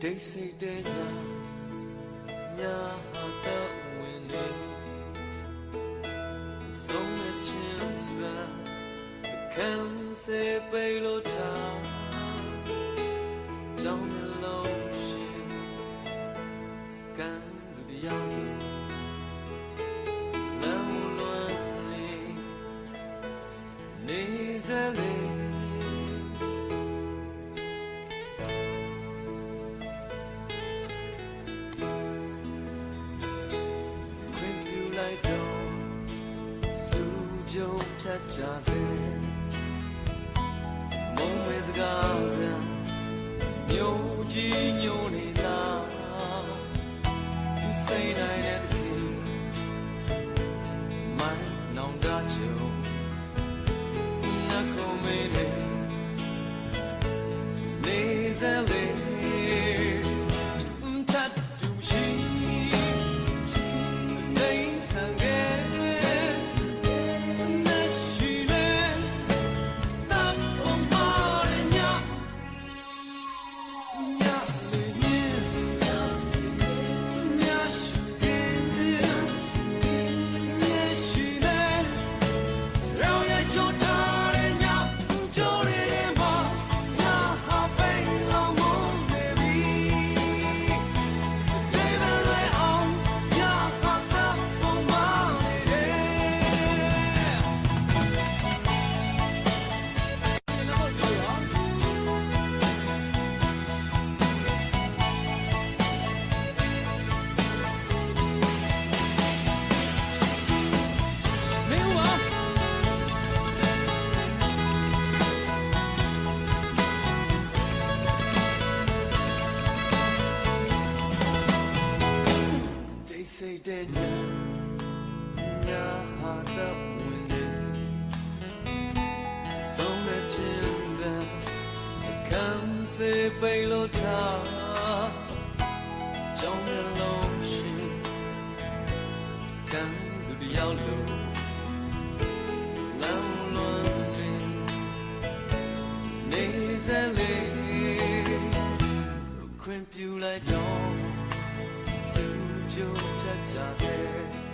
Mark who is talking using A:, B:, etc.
A: Desideña, ña hata wene Somme chimba, can se peilota Down below ချက်ချစေမုံမေစကားပြန်မြို့ကြီးညို စေပိန်လို့ထားကြောင်းမျက်လုံးရှိကံလူတယောက်လို့လမ်းလွန်တယ်နေစလေခွင့်ပြုလိုက်တော့စူးကြချာချာတယ်